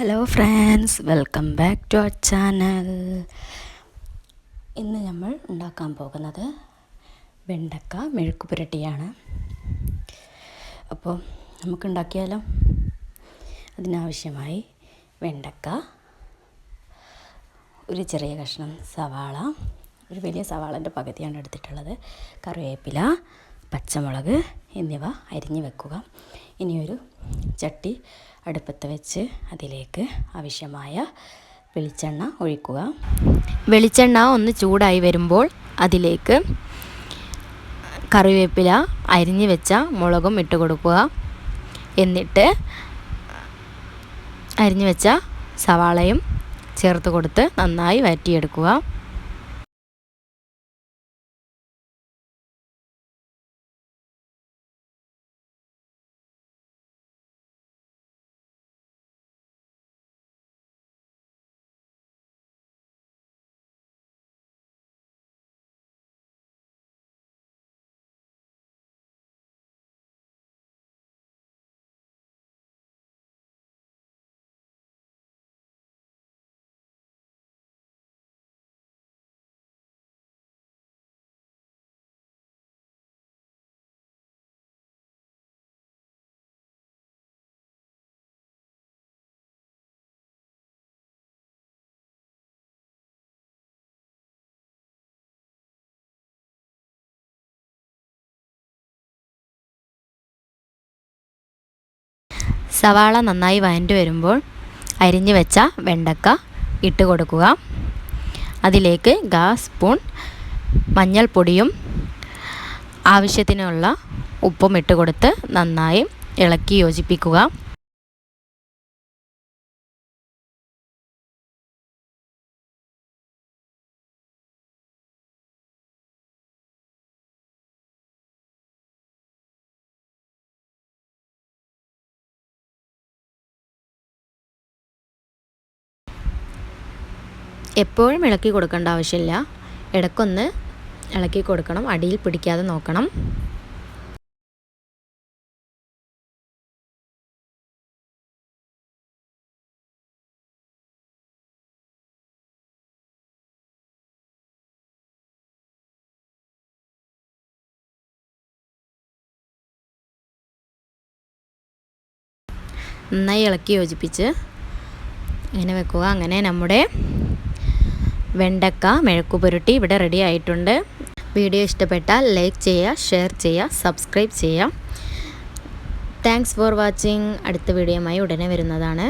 Hello friends welcome back to our channel ഇന്ന് നമ്മൾ ഉണ്ടാക്കാൻ പോകുന്നത് വെണ്ടക്ക മെഴുക്ക് പുരട്ടിയാണ്. അപ്പോൾ നമുക്ക് ഉണ്ടാക്കിയാലോ? അതിനാവശ്യമായി വെണ്ടക്ക ഒരു ചെറിയ കഷ്ണം സവാള ഒരു വലിയ സവാളന്റെ പകുതിയാണ് എടുത്തിട്ടുള്ളത്. കറിവേപ്പില പച്ചമുളക് എന്നിവ അരിഞ്ഞു വെക്കുക. ഇനിയൊരു ചട്ടി അടുപ്പത്ത് വെച്ച് അതിലേക്ക് ആവശ്യമായ വെളിച്ചെണ്ണ ഒഴിക്കുക. വെളിച്ചെണ്ണ ഒന്ന് ചൂടായി വരുമ്പോൾ അതിലേക്ക് കറിവേപ്പില അരിഞ്ഞു വെച്ച മുളകും ഇട്ട് കൊടുക്കുക. എന്നിട്ട് അരിഞ്ഞു വെച്ച സവാളയും ചേർത്ത് കൊടുത്ത് നന്നായി വഴറ്റിയെടുക്കുക. സവാള നന്നായി വഴണ്ടി വരുമ്പോൾ അരിഞ്ഞു വെച്ച വെണ്ടക്ക ഇട്ട് കൊടുക്കുക. അതിലേക്ക് ഗാ സ്പൂൺ മഞ്ഞൾപ്പൊടിയും ആവശ്യത്തിനുള്ള ഉപ്പും ഇട്ട് കൊടുത്ത് നന്നായി ഇളക്കി യോജിപ്പിക്കുക. എപ്പോഴും ഇളക്കി കൊടുക്കേണ്ട ആവശ്യമില്ല. ഇടയ്ക്കൊന്ന് ഇളക്കി കൊടുക്കണം. അടിയിൽ പിടിക്കാതെ നോക്കണം. നന്നായി ഇളക്കി യോജിപ്പിച്ച് ഇങ്ങനെ വെക്കുക. അങ്ങനെ നമ്മുടെ വെണ്ടക്ക മെഴുക്കു പുരട്ടി ഇവിടെ റെഡി ആയിട്ടുണ്ട്. വീഡിയോ ഇഷ്ടപ്പെട്ടാൽ ലൈക്ക് ചെയ്യുക ഷെയർ ചെയ്യുക സബ്സ്ക്രൈബ് ചെയ്യുക. താങ്ക്സ് ഫോർ വാച്ചിങ് അടുത്ത വീഡിയോയുമായി ഉടനെ വരുന്നതാണ്.